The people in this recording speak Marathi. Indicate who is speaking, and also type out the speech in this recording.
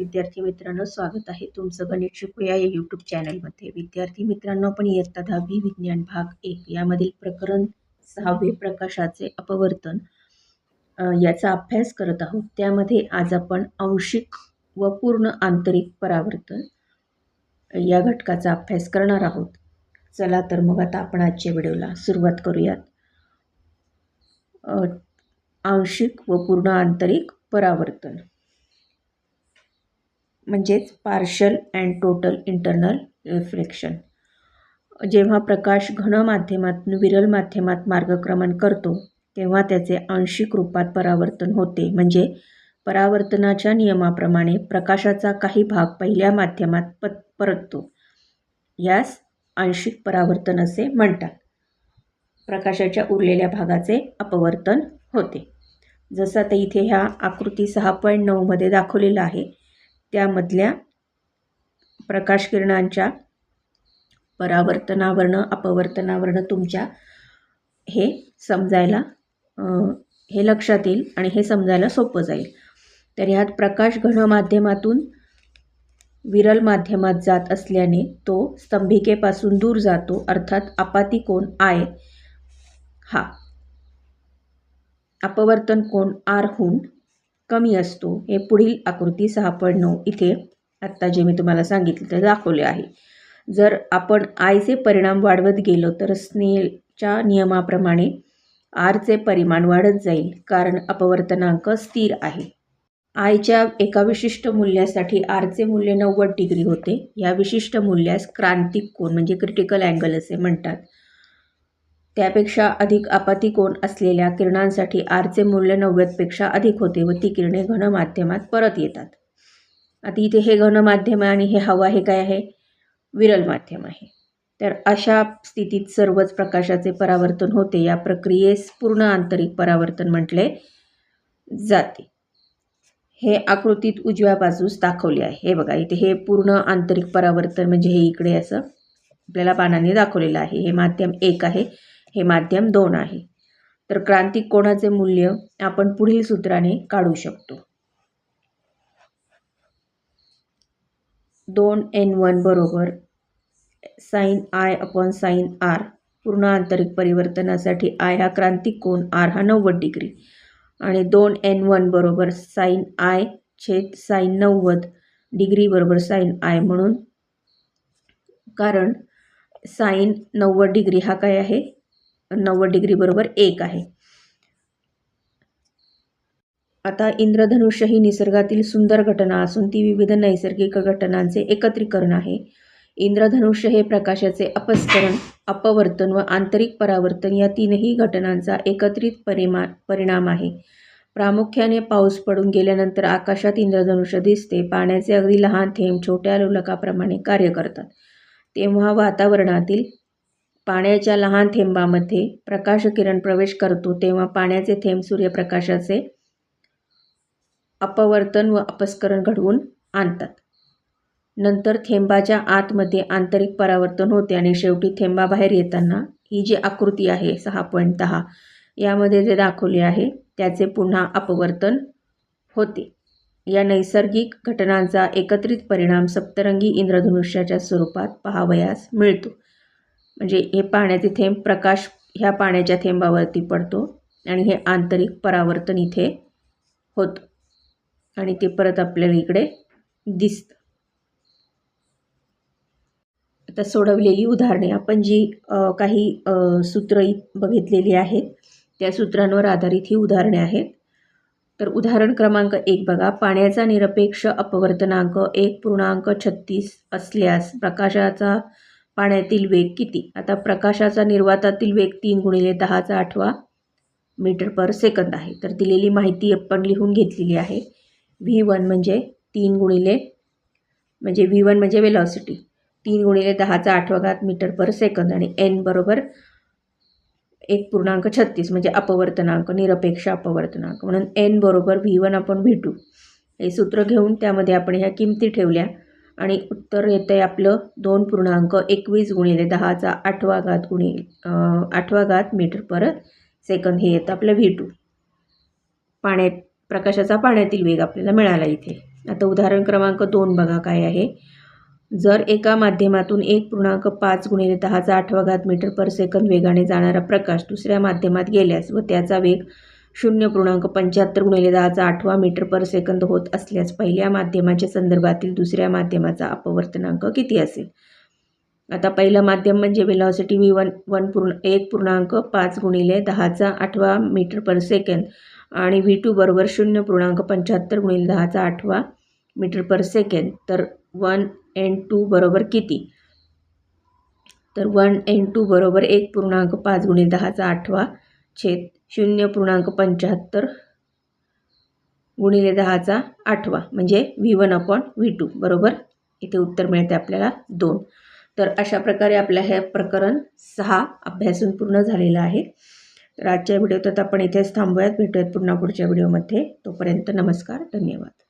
Speaker 1: विद्यार्थी मित्रांनो स्वागत आहे तुमचं गणित शिकूया या यूट्यूब चॅनलमध्ये विद्यार्थी मित्रांनो आपण इयत्ता दहावी विज्ञान भाग एक यामधील प्रकरण सहावे प्रकाशाचे अपवर्तन याचा अभ्यास करत आहोत. त्यामध्ये आज आपण आंशिक व पूर्ण आंतरिक परावर्तन या घटकाचा अभ्यास करणार आहोत. चला तर मग आता आपण आजच्या व्हिडिओला सुरुवात करूयात. आंशिक व पूर्ण आंतरिक परावर्तन. म्हणजेच partial and total internal reflection जेव्हा प्रकाश घन माध्यमातून विरल माध्यमात मार्गक्रमण करतो तेव्हा त्याचे आंशिक रूपात परावर्तन होते. म्हणजे परावर्तनाच्या नियमाप्रमाणे प्रकाशाचा काही भाग पहिल्या माध्यमात प परततो. यास आंशिक परावर्तन असे म्हणतात. प्रकाशाच्या उरलेल्या भागाचे अपवर्तन होते. जसं आता इथे ह्या आकृती सहा पॉईंट नऊमध्ये दाखवलेलं आहे त्यामधल्या प्रकाश किरणांच्या परावर्तनावरनं अपवर्तनावरनं तुमच्या हे समजायला हे लक्षात येईल आणि हे समजायला सोपं जाईल. तर ह्यात प्रकाश घन माध्यमातून विरल माध्यमात जात असल्याने तो स्तंभिकेपासून दूर जातो अर्थात आपाती कोण आय हा अपवर्तन कोण आरहून कमी असतो. हे पुढील आकृती सहा पॉईंट नऊ इथे आत्ता जे मी तुम्हाला सांगितलं ते दाखवले आहे. जर आपण आयचे परिणाम वाढवत गेलो तर स्नेलच्या नियमाप्रमाणे आरचे परिमाण वाढत जाईल कारण अपवर्तनांक स्थिर आहे. आयच्या एका विशिष्ट मूल्यासाठी आरचे मूल्य नव्वद डिग्री होते. या विशिष्ट मूल्यास क्रांतिक कोण म्हणजे क्रिटिकल अँगल असे म्हणतात. त्यापेक्षा अधिक आपाती कोण असलेल्या किरणांसाठी आरचे मूल्य नव्वदपेक्षा अधिक होते व ती किरणे घन माध्यमात परत येतात. आता इथे हे घन माध्यम आहे आणि हे हवा हे काय आहे? विरल माध्यम आहे. तर अशा स्थितीत सर्वच प्रकाशाचे परावर्तन होते. या प्रक्रियेस पूर्ण आंतरिक परावर्तन म्हटले जाते. हे आकृतीत उजव्या बाजूस दाखवले आहे. हे बघा इथे हे पूर्ण आंतरिक परावर्तन म्हणजे हे इकडे असं आपल्याला पानाने दाखवलेलं आहे. हे माध्यम एक आहे. हे माध्यम दोन आहे. तर क्रांतिक कोणाचे मूल्य आपण पुढील सूत्राने काढू शकतो. दोन एन वन बरोबर sine I upon sine R पूर्ण आंतरिक परिवर्तनासाठी आय हा क्रांतिक कोण आर हा नव्वद डिग्री. आणि दोन एन वन बरोबर साईन आय छेद साईन नव्वद डिग्री बरोबर साईन आय म्हणून. कारण साईन नव्वद डिग्री हा काय आहे? नव्वद डिग्री बरोबर एक आहे. आता इंद्रधनुष्य ही निसर्गातील सुंदर घटना असून ती विविध नैसर्गिक घटनांचे एकत्रीकरण आहे. इंद्रधनुष्य हे प्रकाशाचे अपस्करण अपवर्तन व आंतरिक परावर्तन या तीनही घटनांचा एकत्रित परिमा परिणाम आहे. प्रामुख्याने पाऊस पडून गेल्यानंतर आकाशात इंद्रधनुष्य दिसते पाण्याचे अगदी लहान थेंब छोट्या लोलकाप्रमाणे कार्य करतात. तेव्हा वातावरणातील पाण्याच्या लहान थेंबामध्ये प्रकाशकिरण प्रवेश करतो तेव्हा पाण्याचे थेंब सूर्यप्रकाशाचे अपवर्तन व अपस्करण घडवून आणतात. नंतर थेंबाच्या आतमध्ये आंतरिक परावर्तन होते आणि शेवटी थेंबाबाहेर येताना ही जी आकृती आहे सहा पॉईंट दहा यामध्ये जे दाखवले आहे त्याचे पुन्हा अपवर्तन होते. या नैसर्गिक घटनांचा एकत्रित परिणाम सप्तरंगी इंद्रधनुष्याच्या स्वरूपात पहावयास मिळतो. म्हणजे हे पाण्याचे थेंब प्रकाश ह्या पाण्याच्या थेंबावरती पडतो आणि हे आंतरिक परावर्तन इथे होतं. आणि ते परत आपल्याला इकडे दिसतं. आता सोडवलेली उदाहरणे आपण जी काही सूत्र बघितलेली आहेत त्या सूत्रांवर आधारित ही उदाहरणे आहेत. तर उदाहरण क्रमांक एक बघा. पाण्याचा निरपेक्ष अपवर्तनांक एक पूर्णांक छत्तीस असल्यास प्रकाशाचा पाण्यातील वेग किती? आता प्रकाशाचा निर्वातातील वेग तीन गुणिले दहाचा आठवा मीटर पर सेकंद आहे. तर दिलेली माहिती आपण लिहून घेतलेली आहे. व्ही वन म्हणजे तीन गुणिले म्हणजे व्ही वन म्हणजे वेलॉसिटी तीन गुणिले दहाचा आठवा घात मीटर पर सेकंद आणि एन बरोबर एक पूर्णांक छत्तीस म्हणजे अपवर्तनांक निरपेक्ष अपवर्तनांक. म्हणून एन बरोबर व्ही वन आपण व्ही टू हे सूत्र घेऊन त्यामध्ये आपण ह्या किमती ठेवल्या. आणि उत्तर येतं आहे आपलं दोन पूर्णांक एकवीस गुणिले दहाचा आठवा घात गुणि आठवा घात मीटर परत सेकंद हे येतं आपलं व्ही टू पाण्यात प्रकाशाचा पाण्यातील वेग आपल्याला मिळाला इथे. आता उदाहरण क्रमांक दोन बघा काय आहे. जर एका माध्यमातून एक पूर्णांक पाच गुणिले दहाचा आठवा घात मीटर पर सेकंद वेगाने जाणारा प्रकाश दुसऱ्या माध्यमात गेल्यास व त्याचा वेग शून्य पूर्णांक पंच्याहत्तर गुणिले दहाचा आठवा मीटर पर सेकंद होत असल्यास पहिल्या माध्यमाच्या संदर्भातील दुसऱ्या माध्यमाचा अपवर्तनांक किती असेल? आता पहिलं माध्यम म्हणजे वेलॉसिटी व्ही वन वन पूर्ण एक पूर्णांक पाच गुणिले दहाचा आठवा मीटर पर सेकंद आणि व्ही टू बरोबर शून्य पूर्णांक पंच्याहत्तर गुणिले दहाचा आठवा मीटर पर सेकंद. तर वन एन टू बरोबर किती? तर वन एन टू बरोबर एक पूर्णांक पाच गुणिले दहाचा आठवा छेद शून्य पूर्णांक पंच्याहत्तर गुणिले दहाचा आठवा म्हणजे V one upon V two बरोबर? इथे उत्तर मिळते आपल्याला दोन. तर अशा प्रकारे आपल्या हे प्रकरण सहा अभ्यासून पूर्ण झालेलं आहे. तर आजच्या व्हिडिओत आपण इथेच थांबूयात. भेटूयात पुन्हा पुढच्या व्हिडिओमध्ये. तोपर्यंत नमस्कार धन्यवाद.